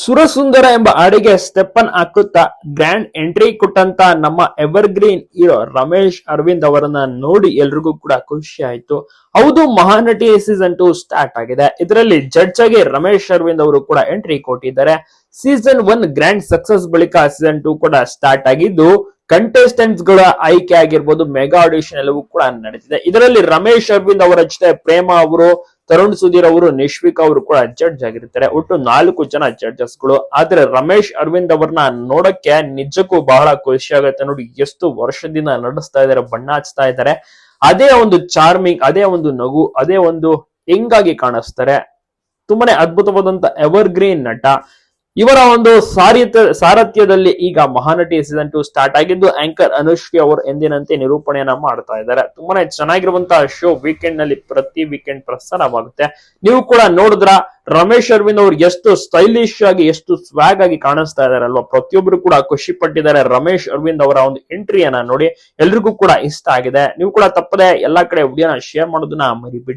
ಸುರಸುಂದರ ಎಂಬ ಹಾಡಿಗೆ ಸ್ಟೆಪ್ಪನ್ ಹಾಕುತ್ತಾ ಗ್ರ್ಯಾಂಡ್ ಎಂಟ್ರಿ ಕೊಟ್ಟಂತ ನಮ್ಮ ಎವರ್ಗ್ರೀನ್ ಹೀರೋ ರಮೇಶ್ ಅರವಿಂದ್ ಅವರನ್ನ ನೋಡಿ ಎಲ್ರಿಗೂ ಕೂಡ ಖುಷಿ ಆಯ್ತು. ಹೌದು, ಮಹಾನಟಿ ಸೀಸನ್ ಟು ಸ್ಟಾರ್ಟ್ ಆಗಿದೆ. ಇದರಲ್ಲಿ ಜಡ್ಜ್ ಆಗಿ ರಮೇಶ್ ಅರವಿಂದ್ ಅವರು ಕೂಡ ಎಂಟ್ರಿ ಕೊಟ್ಟಿದ್ದಾರೆ. ಸೀಸನ್ ಒನ್ ಗ್ರ್ಯಾಂಡ್ ಸಕ್ಸಸ್ ಬಳಿಕ ಸೀಸನ್ ಟು ಕೂಡ ಸ್ಟಾರ್ಟ್ ಆಗಿದ್ದು ಕಂಟೆಸ್ಟೆಂಟ್ಸ್ಗಳ ಆಯ್ಕೆ ಆಗಿರ್ಬೋದು ಮೆಗಾ ಆಡಿಷನ್ ಎಲ್ಲವೂ ಕೂಡ ನಡೆದಿದೆ ಇದರಲ್ಲಿ ರಮೇಶ್ ಅರವಿಂದ್ ಅವರ ಜೊತೆ ಪ್ರೇಮ ಅವರು, ತರುಣ್ ಸುಧೀರ್ ಅವರು, ನಿಶ್ವಿಕ್ ಅವರು ಕೂಡ ಜಡ್ಜ್ ಆಗಿರ್ತಾರೆ. ಒಟ್ಟು ನಾಲ್ಕು ಜನ ಜಡ್ಜಸ್ಗಳು. ಆದ್ರೆ ರಮೇಶ್ ಅರವಿಂದ್ ಅವರನ್ನ ನೋಡಕ್ಕೆ ನಿಜಕ್ಕೂ ಬಹಳ ಖುಷಿ ಆಗುತ್ತೆ. ನೋಡಿ ಎಷ್ಟು ವರ್ಷದಿಂದ ನಡೆಸ್ತಾ ಇದ್ದಾರೆ ಬಣ್ಣ ಹಚ್ತಾ ಇದ್ದಾರೆ ಅದೇ ಒಂದು ಚಾರ್ಮಿಂಗ್ ಅದೇ ಒಂದು ನಗು, ಅದೇ ಒಂದು ಹೆಂಗಾಗಿ ಕಾಣಿಸ್ತಾರೆ. ತುಂಬಾನೇ ಅದ್ಭುತವಾದಂತ ಎವರ್ಗ್ರೀನ್ ನಟ. ಇವರ ಒಂದು ಸಾರಿತ ಸಾರಥ್ಯದಲ್ಲಿ ಈಗ ಮಹಾನಟಿ ಸೀಸನ್ ಟು ಸ್ಟಾರ್ಟ್ ಆಗಿದ್ದು ಆಂಕರ್ ಅನುಶ್ರೀ ಅವರು ಎಂದಿನಂತೆ ನಿರೂಪಣೆಯನ್ನ ಮಾಡ್ತಾ ಇದ್ದಾರೆ. ತುಂಬಾನೇ ಚೆನ್ನಾಗಿರುವಂತಹ ಶೋ ವೀಕೆಂಡ್ನಲ್ಲಿ ಪ್ರತಿ ವೀಕೆಂಡ್ ಪ್ರಸಾರವಾಗುತ್ತೆ. ನೀವು ಕೂಡ ನೋಡಿದ್ರ, ರಮೇಶ್ ಅರವಿಂದ್ ಅವರು ಎಷ್ಟು ಸ್ಟೈಲಿಶ್ ಆಗಿ, ಎಷ್ಟು ಸ್ವಾಗ್ ಆಗಿ ಕಾಣಿಸ್ತಾ ಇದಾರೆ ಅಲ್ವಾ ಪ್ರತಿಯೊಬ್ಬರು ಕೂಡ ಖುಷಿ ಪಟ್ಟಿದ್ದಾರೆ ರಮೇಶ್ ಅರವಿಂದ್ ಅವರ ಒಂದು ಎಂಟ್ರಿಯನ್ನ ನೋಡಿ ಎಲ್ರಿಗೂ ಕೂಡ ಇಷ್ಟ ಆಗಿದೆ. ನೀವು ಕೂಡ ತಪ್ಪದೆ ಎಲ್ಲಾ ಕಡೆ ವಿಡಿಯೋನ ಶೇರ್ ಮಾಡೋದನ್ನ ಮರಿಬಿಡಿ.